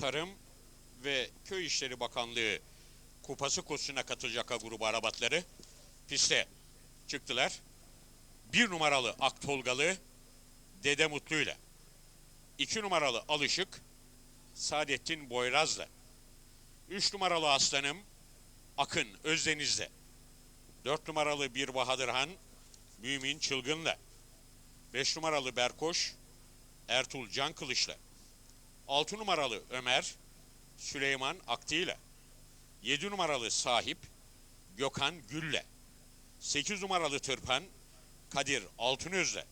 Tarım ve Köy İşleri Bakanlığı kupası kursuna katılacak ha grubu arabatları piste çıktılar. Bir numaralı Aktolgalı Dede Mutlu'yla. iki numaralı Alışık Saadettin Boyraz'la. Üç numaralı Aslanım Akın Özdeniz'le. Dört numaralı Bir Bahadırhan Mümin Çılgın'la. Beş numaralı Berkoş Ertuğrul Can Kılıç'la. 6 numaralı Ömer Süleyman Akti'yle. 7 numaralı Sahip Gökhan Gül'le. 8 numaralı Tırpan Kadir Altınöz'le.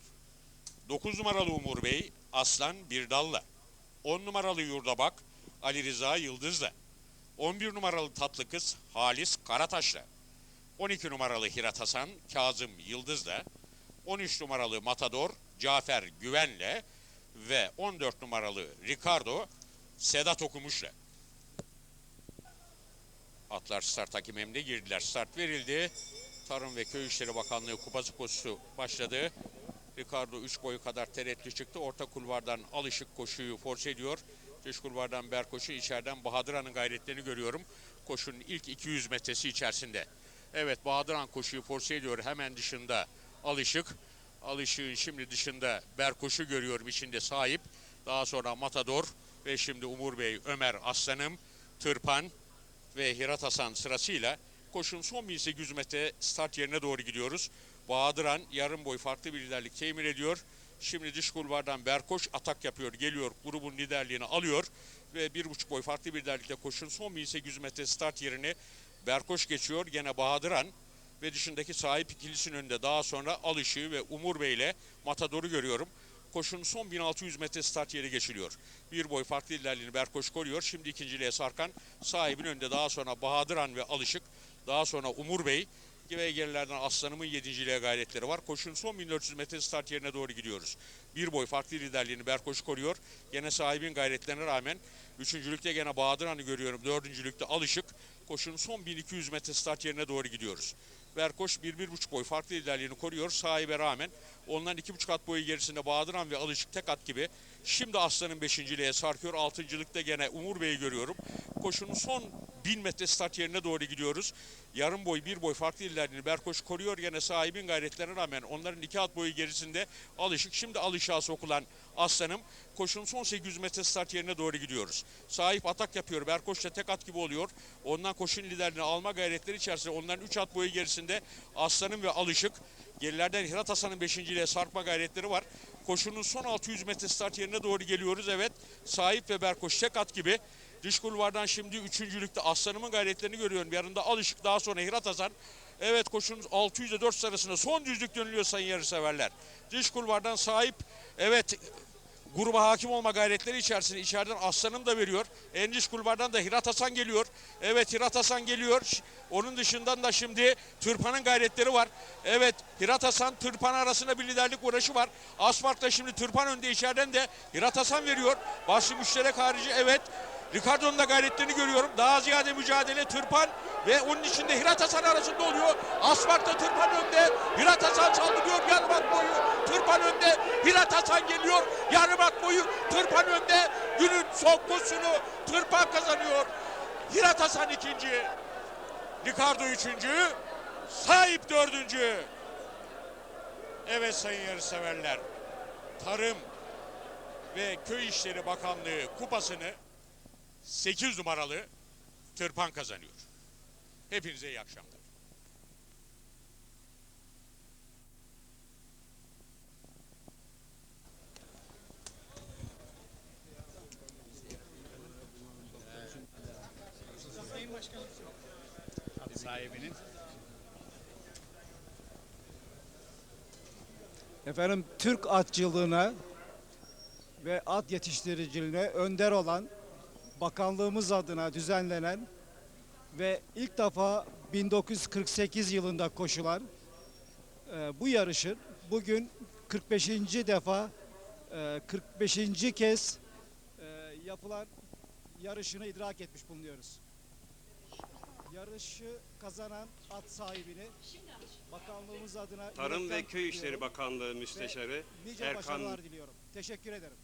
9 numaralı Umur Bey Aslan Birdal'la. 10 numaralı Yurdabak Ali Rıza Yıldız'la. 11 numaralı Tatlı Kız Halis Karataş'la. 12 numaralı Hirat Hasan Kazım Yıldız'la. 13 numaralı Matador Cafer Güven'le ve 14 numaralı Ricardo Sedat Okumuş'la. Atlar start hakememde girdiler. Start verildi. Tarım ve Köy İşleri Bakanlığı kupası koşusu başladı. Ricardo 3 boyu kadar tereddüt çıktı. Orta kulvardan alışık koşuyu force ediyor. Dış kulvardan Berkoş'u içeriden Bahadıra'nın gayretlerini görüyorum. Koşunun ilk 200 metresi içerisinde. Evet Bahadıran koşuyu force ediyor. Hemen dışında alışık. Alışık'ın şimdi dışında Berkoş'u görüyorum içinde sahip. Daha sonra Matador ve şimdi Umur Bey, Ömer Aslanım, Tırpan ve Hirat Hasan sırasıyla koşun son 1800 metre start yerine doğru gidiyoruz. Bahadıran yarım boy farklı bir liderlik temin ediyor. Şimdi dış kulvardan Berkoş atak yapıyor, geliyor, grubun liderliğini alıyor ve bir buçuk boy farklı bir liderlikle koşun son 1800 metre start yerini Berkoş geçiyor. Gene Bahadıran ve dışındaki sahip ikilisinin önünde daha sonra Alışığı ve Umur Bey ile Matador'u görüyorum. Koşunun son 1600 metre start yeri geçiliyor. Bir boy farklı ilerliğini Berkoş koruyor. Şimdi ikinciliğe sarkan sahibin önünde daha sonra Bahadıran ve Alışık. Daha sonra Umur Bey ve gerilerden Aslanım'ın yedinciliğe gayretleri var. Koşunun son 1400 metre start yerine doğru gidiyoruz. Bir boy farklı liderliğini Berkoş koruyor. Gene sahibin gayretlerine rağmen üçüncülükte gene Bahadırhan'ı görüyorum. Dördüncülükte Alışık. Koşunun son 1200 metre start yerine doğru gidiyoruz. Berkoş 1-1,5 boy farklı liderliğini koruyor. Sahibe rağmen onların 2,5 at boyu gerisinde Bahadıran ve Alışık tek at gibi. Şimdi Aslan'ın 5.liğe sarkıyor. 6.lıkta gene Umur Bey'i görüyorum. Koşunun son 1000 metre start yerine doğru gidiyoruz. Yarım boy, bir boy farklı ilerliğini Berkoş koruyor. Gene sahibin gayretlerine rağmen onların iki at boyu gerisinde Alışık. Şimdi Alışık'a sokulan Aslanım koşunun son 800 metre start yerine doğru gidiyoruz. Sahip atak yapıyor. Berkoş da tek at gibi oluyor. Ondan koşun liderliğini alma gayretleri içerisinde onların 3 at boyu gerisinde Aslanım ve Alışık. Gerilerden Hirat Hasan'ın 5. sarkma gayretleri var. Koşunun son 600 metre start yerine doğru geliyoruz. Evet sahip ve Berkoş tek at gibi. Dış kulvardan şimdi üçüncülükte Aslanım'ın gayretlerini görüyorum. Yanında Alışık daha sonra Hirat Hasan. Evet koşunun 600 ile 4 sırasında son düzlük dönülüyor sayın yarışseverler. Dış kulvardan sahip evet gruba hakim olma gayretleri içerisinde içeriden Aslanım da veriyor. En dış kulvardan da Hirat Hasan geliyor. Evet Hirat Hasan geliyor. Onun dışından da şimdi Tırpan'ın gayretleri var. Evet Hirat Hasan Tırpan arasında bir liderlik uğraşı var. Asfalt'ta şimdi Tırpan önde içeriden de Hirat Hasan veriyor. Başlı müşterek harici evet. Ricardo'nun da gayretlerini görüyorum. Daha ziyade mücadele Tırpan ve onun içinde Hirat Hasan arasında oluyor. Asfalt'ta Tırpan önde. Hirat Hasan saldırıyor. Yarım at boyu. Tırpan önde. Hirat Hasan geliyor. Yarım at boyu. Tırpan önde. Günün son koşusunu Tırpan kazanıyor. Hirat Hasan ikinci. Ricardo üçüncü. Sahip dördüncü. Evet sayın yarışseverler. Tarım ve Köy İşleri Bakanlığı kupasını 8 numaralı Tırpan kazanıyor. Hepinize iyi akşamlar. sahibinin. Efendim Türk atçılığına ve at yetiştiriciliğine önder olan bakanlığımız adına düzenlenen ve ilk defa 1948 yılında koşulan e, bu yarışın bugün 45. defa e, 45. kez e, yapılan yarışını idrak etmiş bulunuyoruz. Yarışı kazanan at sahibini bakanlığımız adına Tarım ve Köy İşleri Bakanlığı Müsteşarı nice Erkan başarılar diliyorum. Teşekkür ederim.